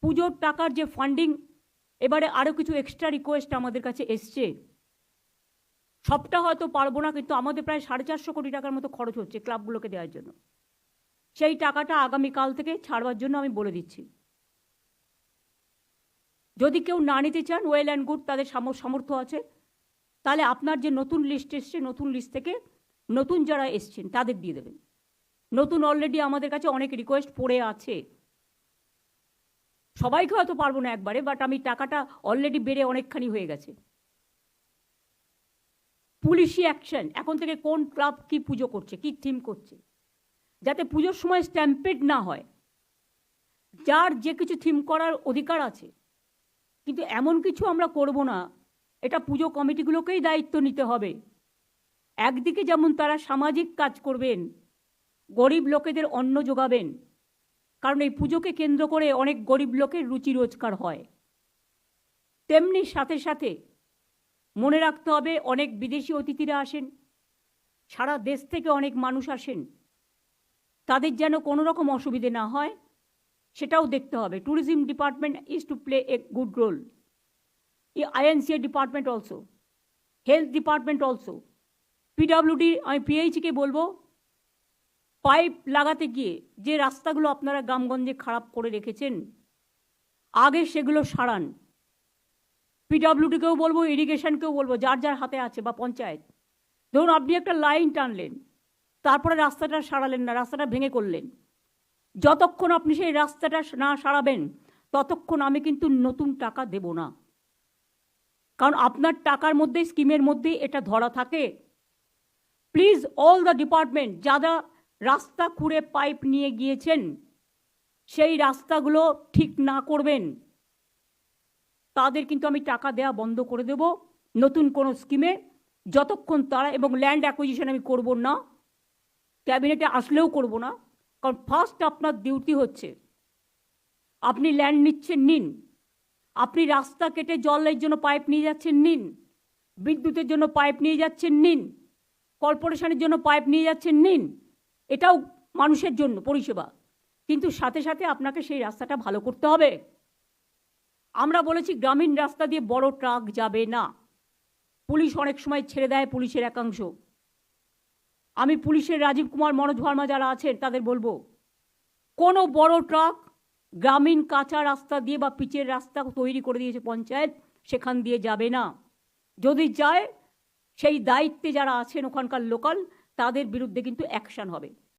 পুজোর টাকার যে ফান্ডিং এবারে আরও কিছু এক্সট্রা রিকোয়েস্ট আমাদের কাছে এসছে। সবটা হয়তো পারব না, কিন্তু আমাদের প্রায় সাড়ে চারশো কোটি টাকার মতো খরচ হচ্ছে ক্লাবগুলোকে দেওয়ার জন্য। সেই টাকাটা আগামীকাল থেকে ছাড়বার জন্য আমি বলে দিচ্ছি। যদি কেউ না নিতে চান ওয়েল অ্যান্ড গুড তাদের সাম- সামর্থ্য আছে। তাহলে আপনার যে নতুন লিস্ট এসছে, নতুন লিস্ট থেকে নতুন যারা এসছেন, তাদের দিয়ে দেবেন। নতুন অলরেডি আমাদের কাছে অনেক রিকোয়েস্ট পড়ে আছে। সবাইকে হয়তো পারব না একবারে বাট আমি টাকাটা অলরেডি বেড়ে অনেকখানি হয়ে গেছে। পুলিশি অ্যাকশন এখন থেকে কোন ক্লাব কি পুজো করছে, কি থিম করছে? যাতে পুজোর সময় স্ট্যাম্পেড না হয়। যার যে কিছু থিম করার অধিকার আছে। কিন্তু এমন কিছু আমরা করব না, এটা পুজো কমিটিগুলোকেই দায়িত্ব নিতে হবে। একদিকে যেমন তারা সামাজিক কাজ করবেন, গরিব লোকেদের অন্ন যোগাবেন কারণ এই পুজোকে কেন্দ্র করে অনেক গরিব লোকের রুচি রোজগার হয়। তেমনি সাথে সাথে মনে রাখতে হবে, অনেক বিদেশি অতিথিরা আসেন, সারা দেশ থেকে অনেক মানুষ আসেন, তাদের যেন কোনো রকম অসুবিধে না হয়, সেটাও দেখতে হবে। Tourism department is to play a good role INCA department also health department also PWD আমি পিএইচকে বলব পাইপ লাগাতে গিয়ে যে রাস্তাগুলো আপনারা গ্রামগঞ্জে খারাপ করে রেখেছেন, আগে সেগুলো সারান। পিডাব্লিউডিকেও বলব, ইরিগেশনকেও বলব, যার যার হাতে আছে বা পঞ্চায়েত। ধরুন আপনি একটা লাইন টানলেন, তারপরে রাস্তাটা সারালেন না, রাস্তাটা ভেঙে করলেন। যতক্ষণ আপনি সেই রাস্তাটা না সারাবেন, ততক্ষণ আমি কিন্তু নতুন টাকা দেব না। কারণ আপনার টাকার মধ্যে, স্কিমের মধ্যেই এটা ধরা থাকে। প্লিজ, অল দ্য ডিপার্টমেন্ট যারা রাস্তা খুঁড়ে পাইপ নিয়ে গিয়েছেন। সেই রাস্তাগুলো ঠিক না করবেন। তাদের কিন্তু আমি টাকা দেওয়া বন্ধ করে দেব। নতুন কোনো স্কিমে যতক্ষণ তারা এবং ল্যান্ড অ্যাকুইজিশন আমি করব না, ক্যাবিনেটে আসলেও করব না, কারণ ফার্স্ট আপনার ডিউটি হচ্ছে। আপনি ল্যান্ড নিচ্ছেন, নিন। আপনি রাস্তা কেটে জলের জন্য পাইপ নিয়ে যাচ্ছেন, নিন। বিদ্যুতের জন্য পাইপ নিয়ে যাচ্ছেন, নিন। কর্পোরেশনের জন্য পাইপ নিয়ে যাচ্ছেন, নিন। এটাও মানুষের জন্য পরিষেবা। কিন্তু সাথে সাথে আপনাকে সেই রাস্তাটা ভালো করতে হবে। আমরা বলেছি, গ্রামীণ রাস্তা দিয়ে বড় ট্রাক যাবে না। পুলিশ অনেক সময় ছেড়ে দেয় পুলিশের একাংশ। আমি পুলিশের রাজীব কুমার, মনোজ ভার্মা যারা আছেন, তাদের বলব, কোনো বড় ট্রাক গ্রামীণ কাঁচা রাস্তা দিয়ে বা পিচের রাস্তা তৈরি করে দিয়েছে পঞ্চায়েত, সেখান দিয়ে যাবে না। যদি যায়, সেই দায়িত্বে যারা আছেন ওখানকার লোকাল তাদের বিরুদ্ধে কিন্তু অ্যাকশন হবে।